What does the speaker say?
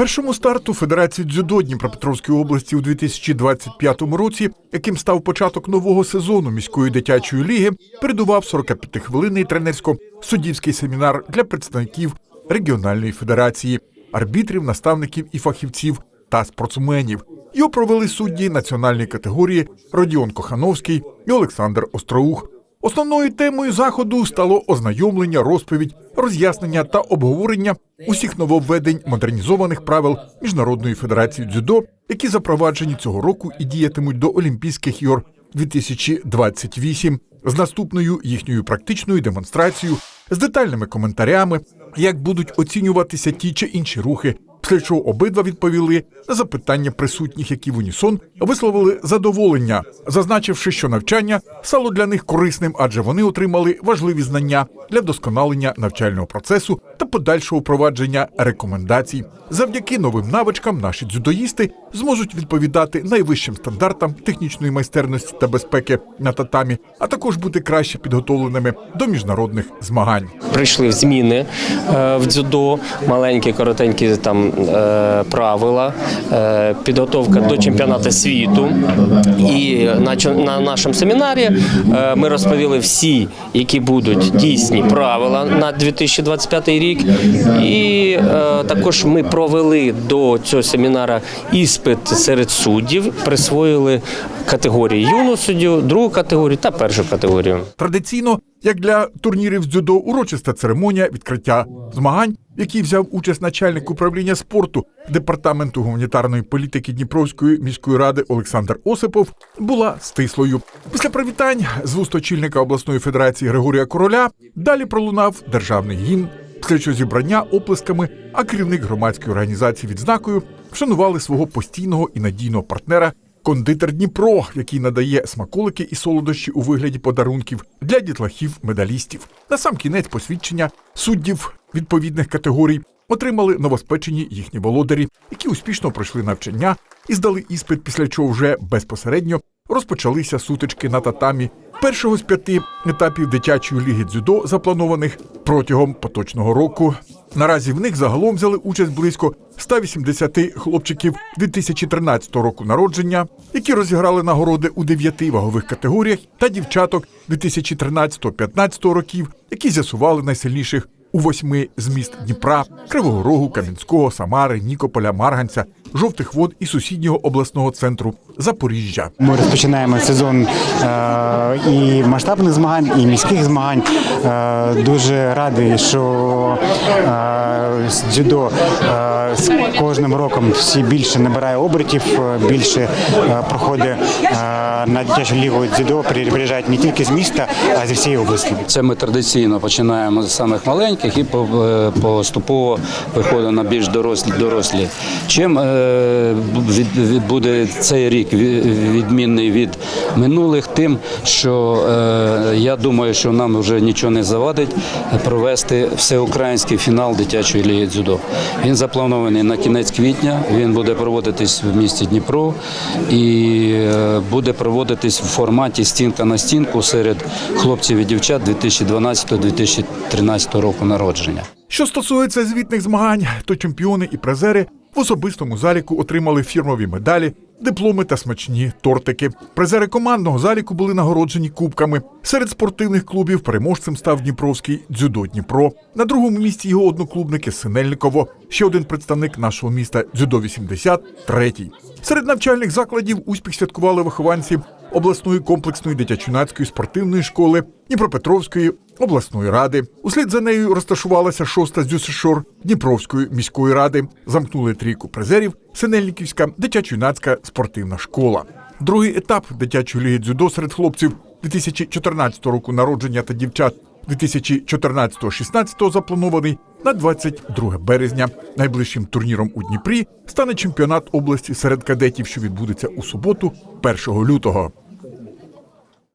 Першому старту Федерації дзюдо Дніпропетровської області у 2025 році, яким став початок нового сезону міської дитячої ліги, передував 45-хвилинний тренерсько-суддівський семінар для представників регіональної федерації, арбітрів, наставників і фахівців та спортсменів. Його провели судді національної категорії Родіон Кохановський і Олександр Остроух. Основною темою заходу стало ознайомлення, розповідь, роз'яснення та обговорення усіх нововведень модернізованих правил Міжнародної федерації дзюдо, які запроваджені цього року і діятимуть до Олімпійських ігор 2028, з наступною їхньою практичною демонстрацією, з детальними коментарями, як будуть оцінюватися ті чи інші рухи. Після чого обидва відповіли на запитання присутніх, які в унісон висловили задоволення, зазначивши, що навчання стало для них корисним, адже вони отримали важливі знання для вдосконалення навчального процесу та подальшого впровадження рекомендацій. Завдяки новим навичкам наші дзюдоїсти зможуть відповідати найвищим стандартам технічної майстерності та безпеки на татамі, а також бути краще підготовленими до міжнародних змагань. прийшли зміни е, в дзюдо, маленькі, коротенькі там е, правила, е, підготовка до чемпіонату світу. І на, нашому семінарі ми розповіли всі, які будуть дійсні правила на 2025 рік. І е, також ми провели до цього семінара іспит серед суддів, присвоїли категорії юну суддю, другу категорію та першу категорію. Традиційно, як для турнірів дзюдо, урочиста церемонія відкриття змагань, в якій взяв участь начальник управління спорту департаменту гуманітарної політики Дніпровської міської ради Олександр Осипов, була стислою. Після привітань з вуст очільника обласної федерації Григорія Короля далі пролунав державний гімн. Чого зібрання оплесками, а керівник громадської організації відзнакою вшанували свого постійного і надійного партнера Кондитер Дніпро, який надає смаколики і солодощі у вигляді подарунків для дітлахів медалістів. На сам кінець посвідчення суддів відповідних категорій отримали новоспечені їхні володарі, які успішно пройшли навчання і здали іспит, після чого вже безпосередньо розпочалися сутички на татамі першого з п'яти етапів дитячої ліги дзюдо, запланованих протягом поточного року. Наразі в них загалом взяли участь близько 180 хлопчиків 2013 року народження, які розіграли нагороди у дев'яти вагових категоріях, та дівчаток 2013-15 років, які з'ясували найсильніших у восьми з міст Дніпра, Кривого Рогу, Кам'янського, Самари, Нікополя, Марганця, Жовтих Вод і сусіднього обласного центру Запоріжжя. Ми розпочинаємо сезон е, і масштабних змагань, і міських змагань. Е, дуже радий, що е, дзюдо е, з кожним роком всі більше набирає обертів, більше е, проходить е, на дитячу лігу дзюдо, приїжджають не тільки з міста, а зі всієї області. Це ми традиційно починаємо з самих маленьких і по- поступово виходимо на більш дорослі. дорослі. Чим е, буде цей рік відмінний від минулих, тим, що е, я думаю, що нам вже нічого не завадить провести всеукраїнський фінал дитячої ліги дзюдо. Він запланований на кінець квітня. Він буде проводитись в місті Дніпро і е, буде проводитись в форматі стінка на стінку серед хлопців і дівчат 2012-2013 року народження. Що стосується звітних змагань, то чемпіони і призери в особистому заліку отримали фірмові медалі, дипломи та смачні тортики. Призери командного заліку були нагороджені кубками. Серед спортивних клубів переможцем став Дніпровський дзюдо Дніпро. На другому місці його одноклубники Синельниково. Ще один представник нашого міста дзюдо 80 третій. Серед навчальних закладів успіх святкували вихованці обласної комплексної дитячо-юнацької спортивної школи Дніпропетровської обласної ради. Услід за нею розташувалася шоста з ДЮСШОР Дніпровської міської ради. Замкнули трійку призерів Синельниківська дитячо-юнацька спортивна школа. Другий етап дитячої ліги дзюдо серед хлопців 2014 року народження та дівчат 2014-16 запланований на 22 березня. Найближчим турніром у Дніпрі стане чемпіонат області серед кадетів, що відбудеться у суботу, 1 лютого.